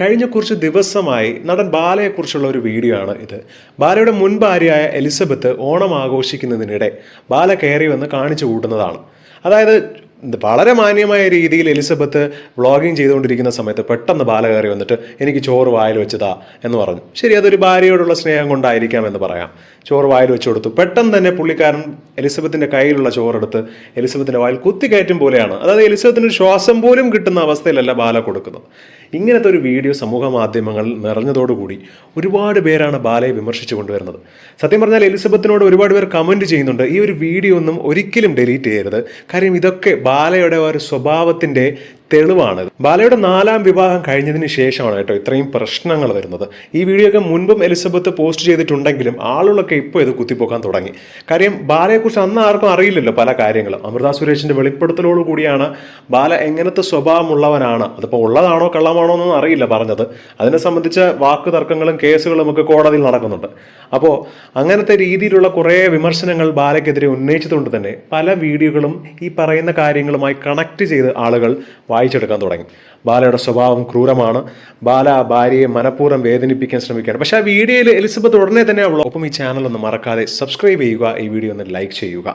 കഴിഞ്ഞ കുറച്ച് ദിവസമായി നടൻ ബാലയെക്കുറിച്ചുള്ള ഒരു വീഡിയോ ആണ് ഇത്. ബാലയുടെ മുൻ ഭാര്യയായ എലിസബത്ത് ഓണം ആഘോഷിക്കുന്നതിനിടെ ബാല കയറി വന്ന് കാണിച്ചു കൂട്ടുന്നതാണ്. അതായത് വളരെ മാന്യമായ രീതിയിൽ എലിസബത്ത് വ്ളോഗിങ് ചെയ്തുകൊണ്ടിരിക്കുന്ന സമയത്ത് പെട്ടെന്ന് ബാല കയറി വന്നിട്ട് എനിക്ക് ചോറ് വായിൽ വെച്ചതാ എന്ന് പറഞ്ഞു. ശരി അതൊരു ഭാര്യയോടുള്ള സ്നേഹം കൊണ്ടായിരിക്കാം എന്ന് പറയാം. ചോറ് വായിൽ വെച്ച് കൊടുത്തു. പെട്ടെന്ന് തന്നെ പുള്ളിക്കാരൻ എലിസബത്തിന്റെ കയ്യിലുള്ള ചോറെടുത്ത് എലിസബത്തിന്റെ വായിൽ കുത്തിക്കയറ്റും പോലെയാണ്. അതായത് എലിസബത്തിന് ശ്വാസം പോലും കിട്ടുന്ന അവസ്ഥയിലല്ല ബാല കൊടുക്കുന്നത്. ഇങ്ങനത്തെ ഒരു വീഡിയോ സമൂഹ മാധ്യമങ്ങളിൽ നിറഞ്ഞതോടുകൂടി ഒരുപാട് പേരാണ് ബാലയെ വിമർശിച്ചു കൊണ്ടുവരുന്നത്. സത്യം പറഞ്ഞാൽ എലിസബത്തിനോട് ഒരുപാട് പേർ കമന്റ് ചെയ്യുന്നുണ്ട്. ഈ ഒരു വീഡിയോ ഒന്നും ഒരിക്കലും ഡിലീറ്റ് ചെയ്യരുത്. കാര്യം ഇതൊക്കെ ബാലയുടെ ഒരു സ്വഭാവത്തിന്റെ തെളിവാണ്. ബാലയുടെ നാലാം വിവാഹം കഴിഞ്ഞതിന് ശേഷമാണ് കേട്ടോ ഇത്രയും പ്രശ്നങ്ങൾ വരുന്നത്. ഈ വീഡിയോ ഒക്കെ മുൻപും എലിസബത്ത് പോസ്റ്റ് ചെയ്തിട്ടുണ്ടെങ്കിലും ആളുകളൊക്കെ ഇപ്പോൾ ഇത് കുത്തിപ്പോക്കാൻ തുടങ്ങി. കാര്യം ബാലയെക്കുറിച്ച് അന്ന് ആർക്കും അറിയില്ലല്ലോ പല കാര്യങ്ങളും. അമൃത സുരേഷിന്റെ വെളിപ്പെടുത്തലോട് കൂടിയാണ് ബാല എങ്ങനത്തെ സ്വഭാവമുള്ളവനാണ് അതിപ്പോൾ ഉള്ളതാണോ കള്ളമാണോ എന്നൊന്നും അറിയില്ല പറഞ്ഞത്. അതിനെ സംബന്ധിച്ച വാക്ക് തർക്കങ്ങളും കേസുകളും ഒക്കെ കോടതിയിൽ നടക്കുന്നുണ്ട്. അപ്പോൾ അങ്ങനത്തെ രീതിയിലുള്ള കുറേ വിമർശനങ്ങൾ ബാലയ്ക്കെതിരെ ഉന്നയിച്ചതുകൊണ്ട് തന്നെ. പല വീഡിയോകളും ഈ പറയുന്ന കാര്യങ്ങളുമായി കണക്ട് ചെയ്ത് ആളുകൾ വായിച്ചെടുക്കാൻ തുടങ്ങി. ബാലയുടെ സ്വഭാവം ക്രൂരമാണ്. ബാല ഭാര്യയെ മനഃപൂർവം വേദനിപ്പിക്കാൻ ശ്രമിക്കുകയാണ്. പക്ഷേ ആ വീഡിയോയിൽ എലിസബത്ത് ഉടനെ തന്നെ ഉള്ളൂ ഒപ്പം ഈ ചാനൽ ഒന്ന് മറക്കാതെ സബ്സ്ക്രൈബ് ചെയ്യുക ഈ വീഡിയോ ഒന്ന് ലൈക്ക് ചെയ്യുക.